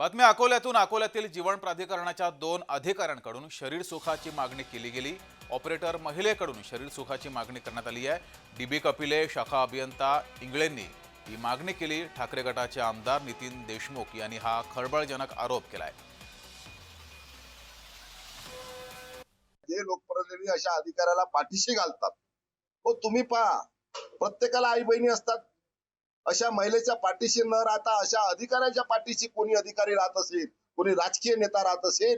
बातमी अकोल्यातून अकोल्यातील जीवन प्राधिकरणाच्या दोन अधिकाऱ्यांकडून शरीर सुखाची मागणी केली गेली. ऑपरेटर महिलेकडून शरीर सुखाची मागणी करण्यात आली आहे. डीबी कपिले शाखा अभियंता इंगळेंनी ही मागणी केली. ठाकरे गटाचे आमदार नितीन देशमुख यांनी हा खळबळजनक आरोप केलाय. जे लोकप्रतिनिधी अशा अधिकाऱ्याला पाठीशी घालतात हो तुम्ही पहा. प्रत्येकाला आई बहिणी असतात. अशा महिलेच्या पाठीशी न राहता अशा अधिकाऱ्याच्या पाठीशी कोणी अधिकारी राहत असेल कोणी राजकीय नेता राहत असेल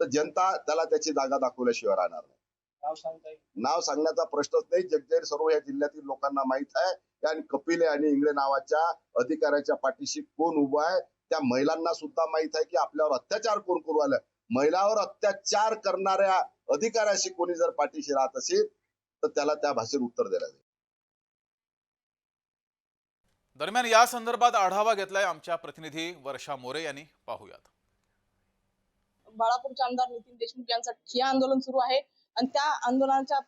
तर जनता त्याला त्याची जागा दाखवल्याशिवाय राहणार नाही. नाव सांगण्याचा प्रश्नच नाही. जगजाहीर सर्व या जिल्ह्यातील लोकांना माहीत आहे. आणि कपिले आणि इंगळे नावाच्या अधिकाऱ्याच्या पाठीशी कोण उभं आहे त्या महिलांना सुद्धा माहीत आहे की आपल्यावर अत्याचार कोण करू आलं? महिलावर अत्याचार करणाऱ्या अधिकाऱ्याशी कोणी जर पाठीशी राहत असेल तर त्याला त्या भाषेत उत्तर द्यायला जाईल. दरम्यान या संदर्भात आढावा घेतलाय आमच्या प्रतिनिधी वर्षा मोरे यांनी. पाहूयात. बाळापूरचे आमदार नितीन देशमुख यांचं ठिय्या आंदोलन सुरू आहे. आणि त्या आंदोलनाच्या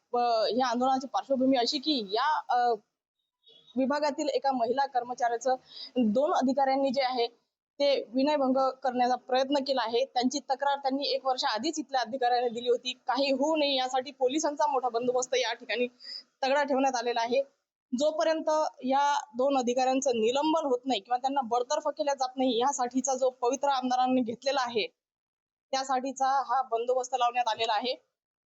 या आंदोलनाची पार्श्वभूमी अशी की या विभागातील एका महिला कर्मचाऱ्याचं दोन अधिकाऱ्यांनी जे आहे ते विनयभंग करण्याचा प्रयत्न केला आहे. त्यांची तक्रार त्यांनी एक वर्ष आधीच इथल्या अधिकाऱ्याने दिली होती. काही होऊ नये यासाठी पोलिसांचा मोठा बंदोबस्त या ठिकाणी तगडा ठेवण्यात आलेला आहे. जोपर्यंत या दोन अधिकाऱ्यांचं निलंबन होत नाही किंवा त्यांना बडतर्फ केल्या जात नाही यासाठीचा जो पवित्र आमदारांनी घेतलेला आहे त्यासाठीचा हा बंदोबस्त लावण्यात आलेला आहे.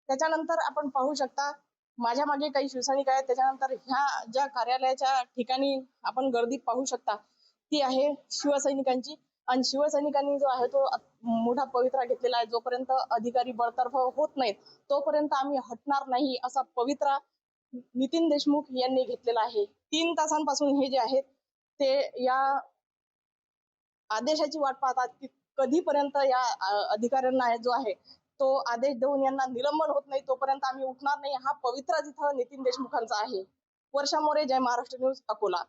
त्याच्यानंतर आपण पाहू शकता माझ्या मागे काही शिवसैनिक आहेत त्याच्यानंतर ह्या ज्या कार्यालयाच्या ठिकाणी आपण गर्दी पाहू शकता ती आहे शिवसैनिकांची. आणि शिवसैनिकांनी जो आहे तो मोठा पवित्रा घेतलेला आहे जोपर्यंत अधिकारी बडतर्फ होत नाहीत तोपर्यंत आम्ही हटणार नाही असा पवित्रा नितीन देशमुख यांनी घेतलेला आहे. तीन तासांपासून हे जे आहेत ते या आदेशाची वाट पाहतात की कधीपर्यंत या अधिकाऱ्यांना जो आहे तो आदेश देऊन यांना निलंबन होत नाही तोपर्यंत आम्ही उठणार नाही. हा पवित्रा जिथं नितीन देशमुखांचा आहे. वर्षा मोरे जय महाराष्ट्र न्यूज अकोला.